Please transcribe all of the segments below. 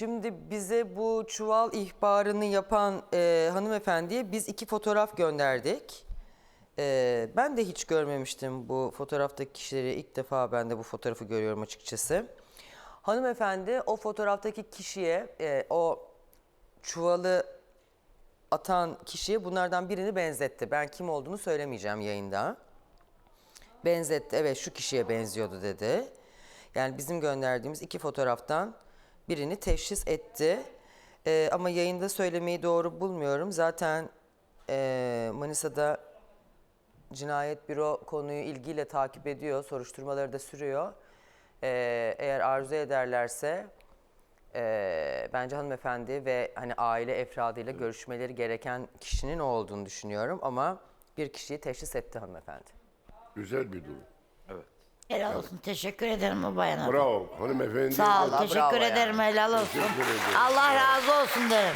Şimdi bize bu çuval ihbarını yapan e, hanımefendiye biz iki fotoğraf gönderdik. E, ben de hiç görmemiştim bu fotoğraftaki kişileri. İlk defa ben de bu fotoğrafı görüyorum açıkçası. Hanımefendi o fotoğraftaki kişiye, e, o çuvalı atan kişiye bunlardan birini benzetti. Ben kim olduğunu söylemeyeceğim yayında. Benzetti, evet şu kişiye benziyordu dedi. Yani bizim gönderdiğimiz iki fotoğraftan birini teşhis etti. Ee, ama yayında söylemeyi doğru bulmuyorum. Zaten ee, Manisa'da cinayet büro konuyu ilgiyle takip ediyor, soruşturmaları da sürüyor. Ee, eğer arzu ederlerse ee, bence hanımefendi ve hani aile efradıyla görüşmeleri gereken kişinin o olduğunu düşünüyorum ama bir kişiyi teşhis etti hanımefendi. Güzel bir durum. Helal olsun. Teşekkür ederim o bayana. Bravo hanımefendi. Sağ ol. Teşekkür bravo ederim. Helal olsun. Teşekkür ederim. Allah razı olsun derim.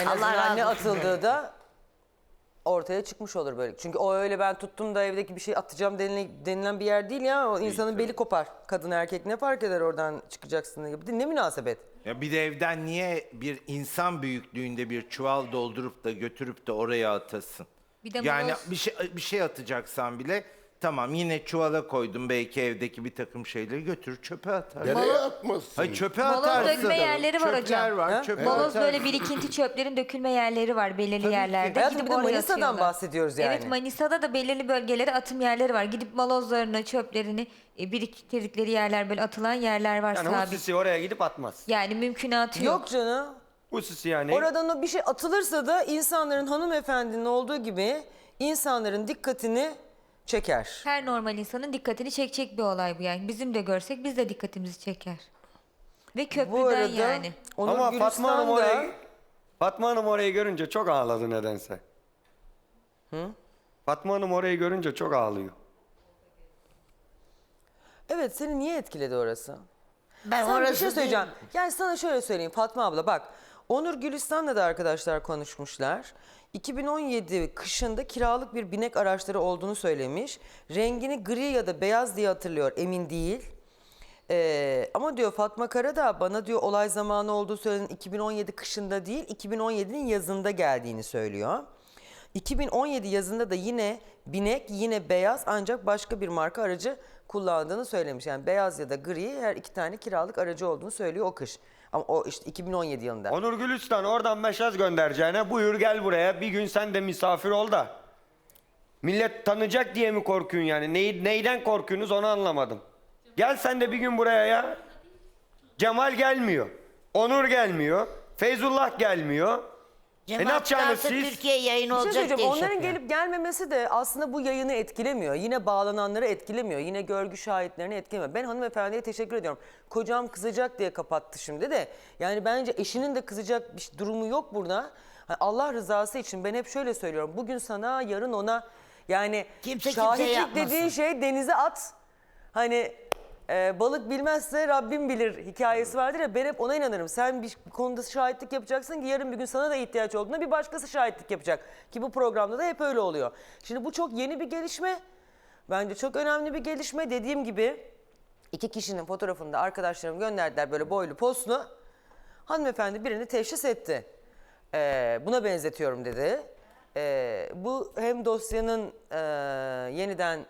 En Allah azından razı ne olsun atıldığı da ortaya çıkmış olur böyle. Çünkü o öyle ben tuttum da evdeki bir şey atacağım denilen, denilen bir yer değil ya. O insanın beli kopar. Kadın erkek ne fark eder oradan çıkacaksın diye. Ne münasebet. Ya bir de evden niye bir insan büyüklüğünde bir çuval doldurup da götürüp de oraya atasın? Bir de yani moloz- bir şey bir şey atacaksan bile tamam yine çuvala koydum belki evdeki bir takım şeyleri götür çöpe atar. Nereye atmazsın? Hayır çöpe Moloz atarsın. dökme yerleri var Çöpler hocam. var, çöpe Moloz atarsın. böyle birikinti çöplerin dökülme yerleri var belirli yerlerde. Hayatım, Gidip bir de oraya Manisa'dan atıyorlar. bahsediyoruz yani. Evet Manisa'da da belirli bölgelere atım yerleri var. Gidip molozlarını, çöplerini e, biriktirdikleri yerler böyle atılan yerler var Yani sabit. oraya gidip atmaz. Yani mümkünatı yok. Yok canım. Hususi yani. Oradan o bir şey atılırsa da insanların hanımefendinin olduğu gibi insanların dikkatini çeker. Her normal insanın dikkatini çekecek bir olay bu yani. Bizim de görsek biz de dikkatimizi çeker. Ve köprüden Bu arada yani. Onur Ama Fatma Hanım da- orayı Fatma Hanım orayı görünce çok ağladı nedense. Fatma Hanım orayı görünce çok ağlıyor. Evet seni niye etkiledi orası? Ben Sana orası bir şey söyleyeceğim. Yani sana şöyle söyleyeyim Fatma abla bak. Onur Gülistan'la da arkadaşlar konuşmuşlar. 2017 kışında kiralık bir binek araçları olduğunu söylemiş. Rengini gri ya da beyaz diye hatırlıyor emin değil. Ee, ama diyor Fatma Karadağ bana diyor olay zamanı olduğu söylenen 2017 kışında değil 2017'nin yazında geldiğini söylüyor. 2017 yazında da yine binek yine beyaz ancak başka bir marka aracı kullandığını söylemiş. Yani beyaz ya da gri her iki tane kiralık aracı olduğunu söylüyor o kış. Ama o işte 2017 yılında. Onur Gülistan oradan mesaj göndereceğine buyur gel buraya bir gün sen de misafir ol da. Millet tanıyacak diye mi korkuyorsun yani? Neyi, neyden korkuyorsunuz onu anlamadım. Gel sen de bir gün buraya ya. Cemal gelmiyor. Onur gelmiyor. Feyzullah gelmiyor. E ne Cemaat yapacaksınız çıkarsa siz? Türkiye yayın Bir şey olacak diye söyleyeceğim. iş Onların yapıyor. gelip gelmemesi de aslında bu yayını etkilemiyor. Yine bağlananları etkilemiyor. Yine görgü şahitlerini etkilemiyor. Ben hanımefendiye teşekkür ediyorum. Kocam kızacak diye kapattı şimdi de. Yani bence eşinin de kızacak bir durumu yok burada. Hani Allah rızası için ben hep şöyle söylüyorum. Bugün sana, yarın ona. Yani Kimse kimseye şahitlik yapmasın. dediğin şey denize at. Hani e, balık bilmezse Rabbim bilir hikayesi vardır ya ben hep ona inanırım. Sen bir konuda şahitlik yapacaksın ki yarın bir gün sana da ihtiyaç olduğunda bir başkası şahitlik yapacak. Ki bu programda da hep öyle oluyor. Şimdi bu çok yeni bir gelişme. Bence çok önemli bir gelişme. Dediğim gibi iki kişinin fotoğrafını da arkadaşlarım gönderdiler böyle boylu postlu. Hanımefendi birini teşhis etti. Ee, buna benzetiyorum dedi. Ee, bu hem dosyanın e, yeniden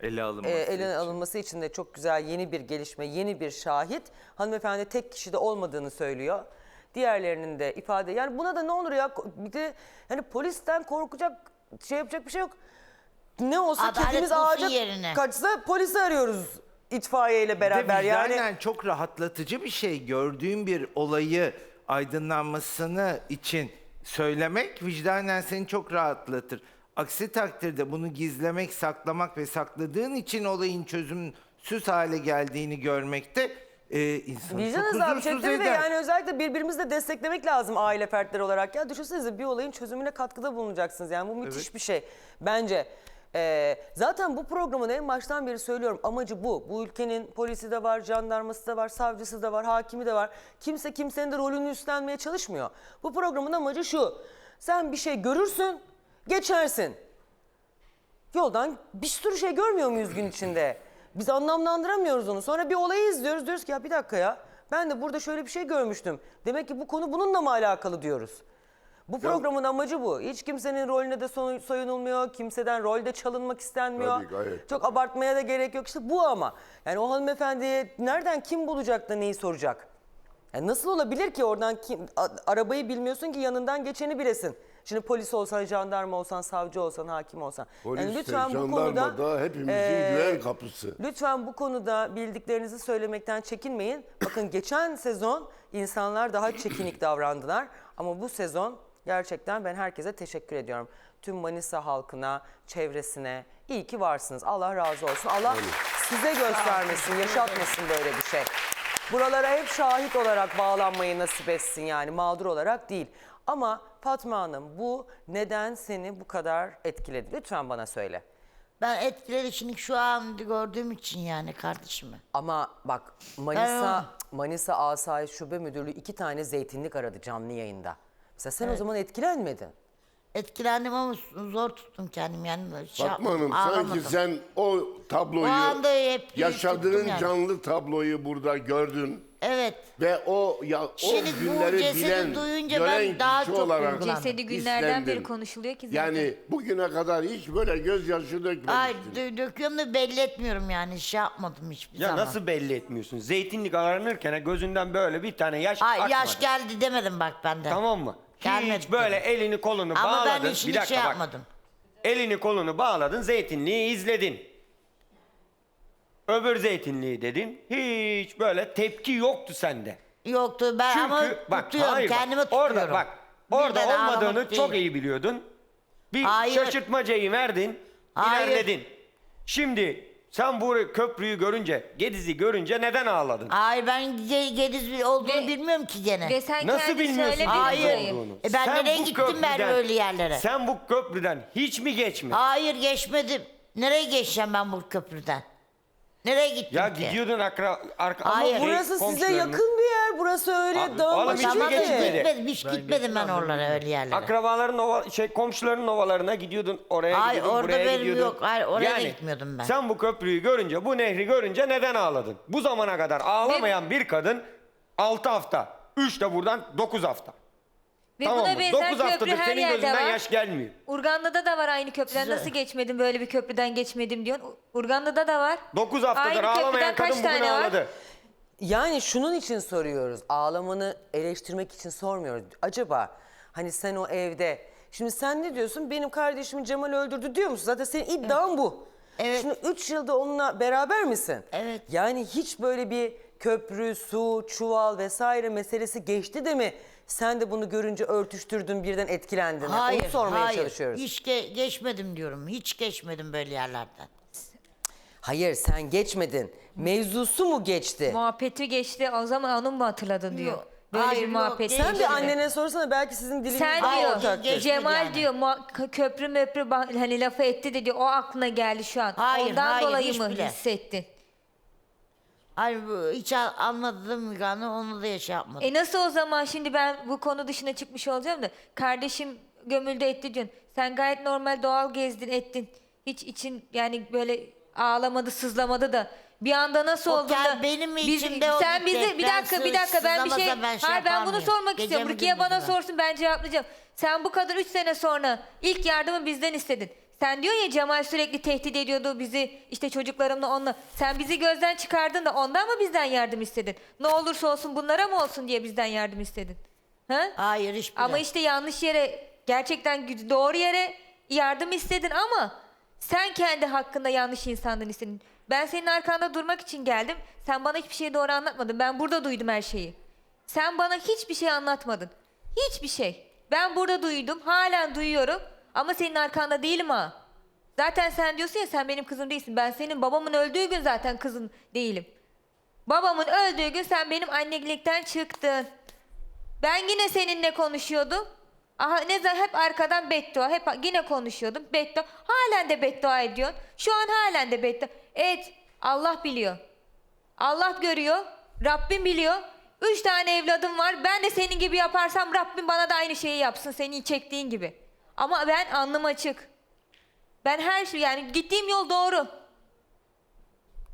ele alınması e, için. alınması için de çok güzel yeni bir gelişme, yeni bir şahit. Hanımefendi tek kişide olmadığını söylüyor. Diğerlerinin de ifade yani buna da ne olur ya bir de hani polisten korkacak şey yapacak bir şey yok. Ne olsa Adalet kedimiz bulsun ağaca yerine. kaçsa polisi arıyoruz itfaiyeyle de beraber yani. vicdanen çok rahatlatıcı bir şey. Gördüğün bir olayı aydınlanmasını için söylemek vicdanen seni çok rahatlatır. Aksi takdirde bunu gizlemek, saklamak ve sakladığın için olayın çözümsüz hale geldiğini görmekte e, insanı Vicdan çok azabı huzursuz ve eder. yani özellikle birbirimizi de desteklemek lazım aile fertleri olarak. Ya düşünsenize bir olayın çözümüne katkıda bulunacaksınız. Yani bu müthiş Evet. bir şey bence. Ee, zaten bu programın en baştan beri söylüyorum amacı bu. Bu ülkenin polisi de var, jandarması da var, savcısı da var, hakimi de var. Kimse kimsenin de rolünü üstlenmeye çalışmıyor. Bu programın amacı şu. Sen bir şey görürsün, geçersin. Yoldan bir sürü şey görmüyor muyuz gün içinde? Biz anlamlandıramıyoruz onu. Sonra bir olayı izliyoruz. Diyoruz ki ya bir dakika ya. Ben de burada şöyle bir şey görmüştüm. Demek ki bu konu bununla mı alakalı diyoruz. Bu programın amacı bu. Hiç kimsenin rolüne de soy- soyunulmuyor. Kimseden rolde çalınmak istenmiyor. Tabii, gayet. Çok abartmaya da gerek yok. İşte bu ama. Yani o hanımefendiye nereden kim bulacak da neyi soracak? Yani nasıl olabilir ki oradan kim, a- arabayı bilmiyorsun ki yanından geçeni bilesin. Şimdi polis olsan, jandarma olsan, savcı olsan, hakim olsan. Polis yani lütfen bu jandarma konuda da hepimizin eee, güven kapısı. Lütfen bu konuda bildiklerinizi söylemekten çekinmeyin. Bakın geçen sezon insanlar daha çekinik davrandılar. Ama bu sezon gerçekten ben herkese teşekkür ediyorum. Tüm Manisa halkına, çevresine iyi ki varsınız. Allah razı olsun. Allah size göstermesin, yaşatmasın böyle bir şey. Buralara hep şahit olarak bağlanmayı nasip etsin yani mağdur olarak değil. Ama Fatma Hanım bu neden seni bu kadar etkiledi? Lütfen bana söyle. Ben etkileri şimdi şu an gördüğüm için yani kardeşimi. Ama bak Manisa Manisa Asayiş Şube Müdürlüğü iki tane zeytinlik aradı canlı yayında. Mesela sen o zaman etkilenmedin. Etkilendim ama zor tuttum kendimi yani. Şey Fatma Hanım yapmadım, sanki ağlamadım. sen o tabloyu, O anda hep yaşadığın yani. canlı tabloyu burada gördün. Evet. Ve o ya Şimdi o bu günleri cesedi bilen, duyunca gören ben daha kişi çok olarak duygulandım. Cesedi günlerden beri hislendin. konuşuluyor ki zaten. Yani bugüne kadar hiç böyle gözyaşı dökmemiştin. Ay dö- döküyorum da belli etmiyorum yani şey yapmadım hiçbir Ya zaman. nasıl belli etmiyorsun? Zeytinlik aranırken gözünden böyle bir tane yaş Ay akmadı. yaş geldi demedim bak benden. Tamam mı? Gelmedi Hiç böyle dedim. elini kolunu Ama bağladın. ben işini bir dakika şey bak. yapmadım. Elini kolunu bağladın, zeytinliği izledin. Öbür zeytinliği dedin. Hiç böyle tepki yoktu sende. Yoktu ben ama Çünkü bak tutuyorum hayır kendimi bak, tutuyorum. orada bak orada Birden ağlamak olmadığını değil. çok iyi biliyordun. Bir Hayır. şaşırtmacayı verdin, Hayır. ilerledin. Şimdi sen bu köprüyü görünce, Gediz'i görünce neden ağladın? Hayır ben ge- Gediz olduğunu Ve- bilmiyorum ki gene. Ve sen Nasıl kendi bilmiyorsun Hayır. burayı. olduğunu? E ben Sen nereye bu gittim ben köprüden- öyle yerlere? Sen bu köprüden hiç mi geçmedin? Hayır geçmedim. Nereye geçeceğim ben bu köprüden? Nereye gittim Ya ki? gidiyordun akra, arka, Hayır. şey, Burası size yakın bir yer. Burası öyle Abi, oğlum başı hiç mi Tamam da değil. gitmedim, hiç gitmedim ben oralara öyle yerlere. Akrabaların ova, şey komşuların ovalarına gidiyordun oraya Hayır, gidiyordun orada buraya benim gidiyordun. yok. Hayır, oraya da gitmiyordum ben. Sen bu köprüyü görünce bu nehri görünce neden ağladın? Bu zamana kadar ağlamayan bir kadın 6 hafta 3 de buradan 9 hafta. Ve tamam buna mı? benzer 9 köprü haftadır her senin yerde gözünden var. yaş gelmiyor. Urganda'da da var aynı köprüden. Size- Nasıl geçmedim böyle bir köprüden geçmedim diyorsun. Urganda'da da var. 9 haftadır Aynı ağlamayan köprüden kaç kadın bugün tane var? ağladı. Yani şunun için soruyoruz. Ağlamanı eleştirmek için sormuyoruz. Acaba hani sen o evde şimdi sen ne diyorsun? Benim kardeşimi Cemal öldürdü diyor musun? Zaten senin iddian bu. Evet. Şimdi 3 yılda onunla beraber misin? Evet. Yani hiç böyle bir köprü, su, çuval vesaire meselesi geçti de mi? Sen de bunu görünce örtüştürdün birden etkilendin. Hayır, Onu sormaya hayır. çalışıyoruz. Hiç ge- geçmedim diyorum. Hiç geçmedim böyle yerlerden. Hayır sen geçmedin. Mevzusu mu geçti? Muhabbeti geçti. O zaman onu mu hatırladın diyor. Yok. Böyle Hayır, bir yok, muhabbet. geçmedi. Sen bir annene sorsana belki sizin diliniz Sen daha diyor, ortaktır. geçmedi Cemal yani. diyor kö- köprü möprü ba- hani lafı etti de diyor o aklına geldi şu an. Hayır, Ondan hayır, dolayı hiç mı bile. hissettin? Hayır bu hiç a- anladım Müge Hanım, onu da şey yapmadım. E nasıl o zaman şimdi ben bu konu dışına çıkmış olacağım da kardeşim gömüldü etti diyorsun. Sen gayet normal doğal gezdin ettin. Hiç için yani böyle ağlamadı sızlamadı da bir anda nasıl O oldu gel- da benim biz- içimde o sen bizi bir dakika bir dakika ben bir şey sızlamasa ben şey hayır ben bunu sormak istiyorum. Rukiye bana gündüzüme. sorsun ben cevaplayacağım. Sen bu kadar 3 sene sonra ilk yardımı bizden istedin. Sen diyor ya Cemal sürekli tehdit ediyordu bizi işte çocuklarımla onunla. Sen bizi gözden çıkardın da ondan mı bizden yardım istedin? Ne olursa olsun bunlara mı olsun diye bizden yardım istedin? Ha? Hayır hiç bile. Ama işte yanlış yere gerçekten gü- doğru yere yardım istedin ama sen kendi hakkında yanlış insandan istedin. Ben senin arkanda durmak için geldim. Sen bana hiçbir şeyi doğru anlatmadın. Ben burada duydum her şeyi. Sen bana hiçbir şey anlatmadın. Hiçbir şey. Ben burada duydum. Halen duyuyorum. Ama senin arkanda değilim ha. Zaten sen diyorsun ya sen benim kızım değilsin. Ben senin babamın öldüğü gün zaten kızın değilim. Babamın öldüğü gün sen benim annelikten çıktın. Ben yine seninle konuşuyordum. Aha, ne zaman hep arkadan beddua, hep yine konuşuyordum. Beddua, halen de beddua ediyorsun. Şu an halen de beddua. Evet, Allah biliyor. Allah görüyor, Rabbim biliyor. Üç tane evladım var. Ben de senin gibi yaparsam Rabbim bana da aynı şeyi yapsın senin çektiğin gibi. Ama ben alnım açık. Ben her şey yani gittiğim yol doğru.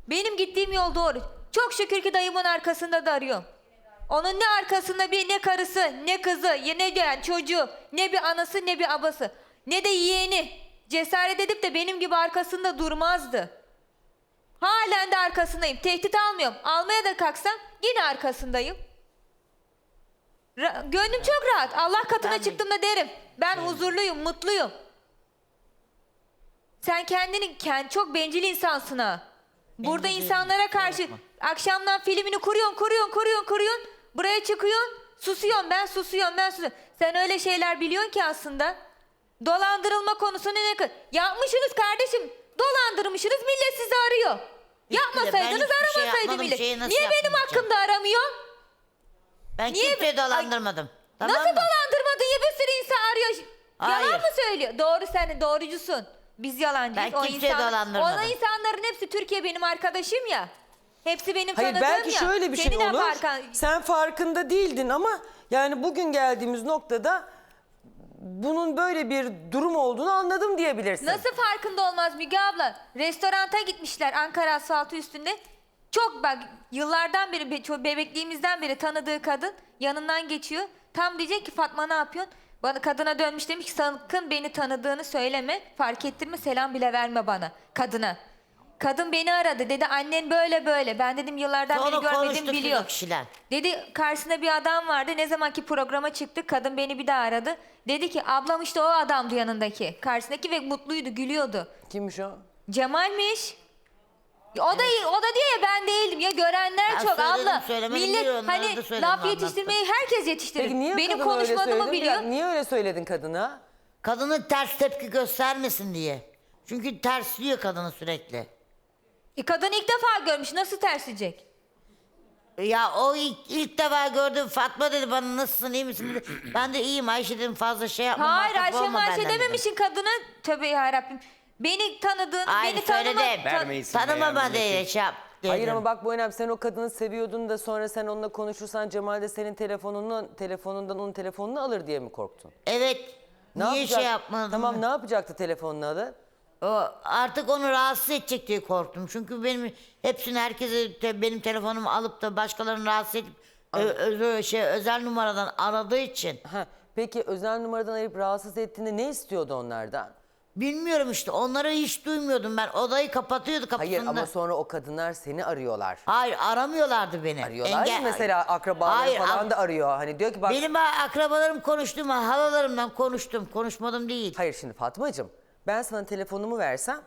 Benim gittiğim yol doğru. Çok şükür ki dayımın arkasında da arıyorum. Onun ne arkasında bir ne karısı, ne kızı, ne yani çocuğu, ne bir anası, ne bir abası, ne de yeğeni. Cesaret edip de benim gibi arkasında durmazdı. Halen de arkasındayım. Tehdit almıyorum. Almaya da kalksam yine arkasındayım. Ra- gönlüm çok rahat. Allah katına Ben de- çıktığımda derim. Ben huzurluyum, mutluyum. Sen kendini kend, çok bencil insansın ha. Burada Bencil değilim, insanlara kusura karşı bakma. akşamdan filmini kuruyorsun, kuruyorsun, kuruyorsun, kuruyorsun. Buraya çıkıyorsun, susuyorsun, ben susuyorum, ben susuyorum. Sen öyle şeyler biliyorsun ki aslında. Dolandırılma konusunu ne kadar... Yapmışsınız kardeşim, dolandırmışsınız, millet sizi arıyor. Yapmasaydınız hiçbir şey aramasaydı yapmadım, millet. şeyi nasıl Niye benim yapmayacağım? hakkımda aramıyor? Ben Niye kimseyi be- dolandırmadım. Tamam Nasıl mı? dolandırmadın ya bir sürü insan arıyor. Hayır. Yalan mı söylüyor? Doğru sen doğrucusun. Biz yalancıyız. Ben o kimseyi insan, dolandırmadım. O insanların hepsi Türkiye benim arkadaşım ya. Hepsi benim Hayır tanıdığım belki ya. şöyle bir şey Senin olur. farkın- Sen farkında değildin ama yani bugün geldiğimiz noktada bunun böyle bir durum olduğunu anladım diyebilirsin. Nasıl farkında olmaz Müge abla? Restoranta gitmişler Ankara asfaltı üstünde. Çok bak yıllardan beri be- çok bebekliğimizden beri tanıdığı kadın yanından geçiyor. Tam diyecek ki Fatma ne yapıyorsun? Bana kadına dönmüş demiş ki sakın beni tanıdığını söyleme. Fark ettirme selam bile verme bana kadına. Kadın beni aradı dedi annen böyle böyle. Ben dedim yıllardan Sonra beri görmedim konuştuk biliyor. o kişiler. Dedi karşısında bir adam vardı. Ne zamanki programa çıktı kadın beni bir daha aradı. Dedi ki ablam işte o adamdı yanındaki. Karşısındaki ve mutluydu gülüyordu. Kimmiş o? Cemal'miş. O da o da diyor ya ben değildim ya görenler Ben çok söyledim, abla. söylemedim Millet diyor, hani söyledim, laf yetiştirmeyi herkes yetiştirir. Peki niye Benim kadına öyle konuşmadığımı söyledin? biliyor. Ya niye öyle söyledin kadına? Kadının ters tepki göstermesin diye. Çünkü tersliyor kadını sürekli. E, kadın ilk defa görmüş nasıl terslecek? Ya o ilk, ilk defa gördüm Fatma dedi bana nasılsın iyi misin dedi. Ben de iyiyim Ayşe dedim fazla şey yapma. Hayır muhatap Ayşe olma Ayşe benden dedim. dememişsin kadına. Tövbe yarabbim. Beni tanıdığın, Hayır beni tanıma. söyledim. Verme isim Tanımama beğenmemek diye şey yap dedim. Hayır ama bak bu önemli. Sen o kadını seviyordun da sonra sen onunla konuşursan Cemal de senin telefonunu, telefonundan onun telefonunu alır diye mi korktun? Evet. Ne Niye yapacak- şey yapmadın? Tamam ne yapacaktı telefonunu alıp? O, artık onu rahatsız edecek diye korktum. Çünkü benim hepsini herkese te- benim telefonumu alıp da başkalarını rahatsız edip ö- ö- şey özel numaradan aradığı için Ha, peki özel numaradan arayıp rahatsız ettiğinde ne istiyordu onlardan? Bilmiyorum işte onları hiç duymuyordum ben. Odayı kapatıyordu kapısını. Hayır ama sonra o kadınlar seni arıyorlar. Hayır aramıyorlardı beni. Arıyorlar ya Engel- mesela akrabaları Hayır, falan da arıyor. Hani diyor ki bak Benim akrabalarım konuştum, halalarımdan konuştum. Konuşmadım değil. hayır şimdi Fatmacığım ben sana telefonumu versem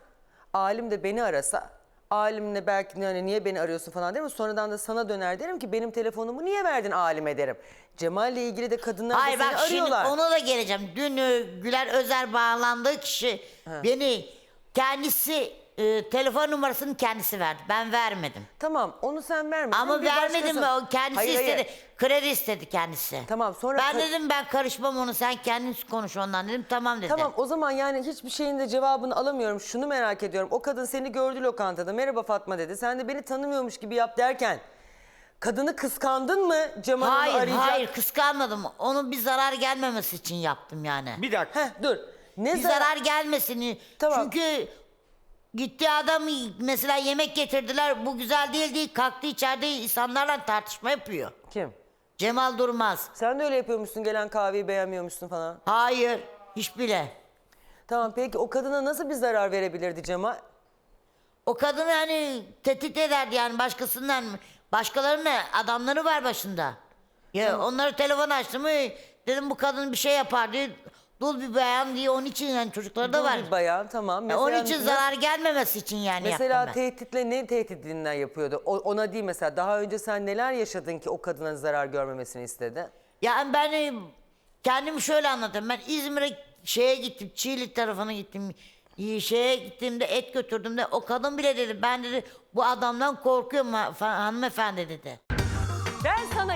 alim de beni arasa alimle belki hani niye beni arıyorsun falan der mi? Sonradan da sana döner derim ki benim telefonumu niye verdin alime derim. Cemal'le ilgili de kadınlar da Hayır seni bak şimdi arıyorlar. ona da geleceğim. Dün e, Güler Özer bağlandığı kişi beni kendisi e, telefon numarasını kendisi verdi. Ben vermedim. Tamam onu sen vermedin. Ama bir vermedim mi? başkası- O kendisi Hayır, hayır. istedi. Kredi istedi kendisi. Tamam, sonra Ben dedim ben karışmam onu sen kendin konuş ondan dedim. Tamam dedi. Tamam o zaman yani hiçbir şeyin de cevabını alamıyorum. Şunu merak ediyorum. O kadın seni gördü lokantada. Merhaba Fatma dedi. Sen de beni tanımıyormuş gibi yap derken kadını kıskandın mı Cemal onu Hayır arayacak? hayır kıskanmadım. Onun bir zarar gelmemesi için yaptım yani. Bir dakika. Heh dur. Ne bir zarar? zarar gelmesin. Tamam. Çünkü gitti adam mesela yemek getirdiler. Bu güzel değil değil. Kalktı içeride insanlarla tartışma yapıyor. Kim? Cemal Durmaz. Sen de öyle yapıyormuşsun gelen kahveyi beğenmiyormuşsun falan. Hayır. Hiç bile. Tamam peki o kadına nasıl bir zarar verebilirdi Cemal? O kadın hani tehdit ederdi yani başkasından. Başkalarının adamları var başında. Ya onları telefon açtı mı dedim bu kadın bir şey yapar diye. Dul bir bayan diye onun için yani çocukları da Dul var. bir bayan tamam. Ya onun için zarar gelmemesi için yani Mesela yaptım ben. tehditle ne tehdidinden yapıyordu? O- ona değil mesela daha önce sen neler yaşadın ki o kadına zarar görmemesini istedi? Yani ben e, kendimi şöyle anlatayım. Ben İzmir'e şeye gittim. Çiğli tarafına gittim. E, Şeye gittiğimde et götürdüğümde o kadın bile dedi. Ben dedi bu adamdan korkuyorum ha- fa- hanımefendi dedi. Ben sana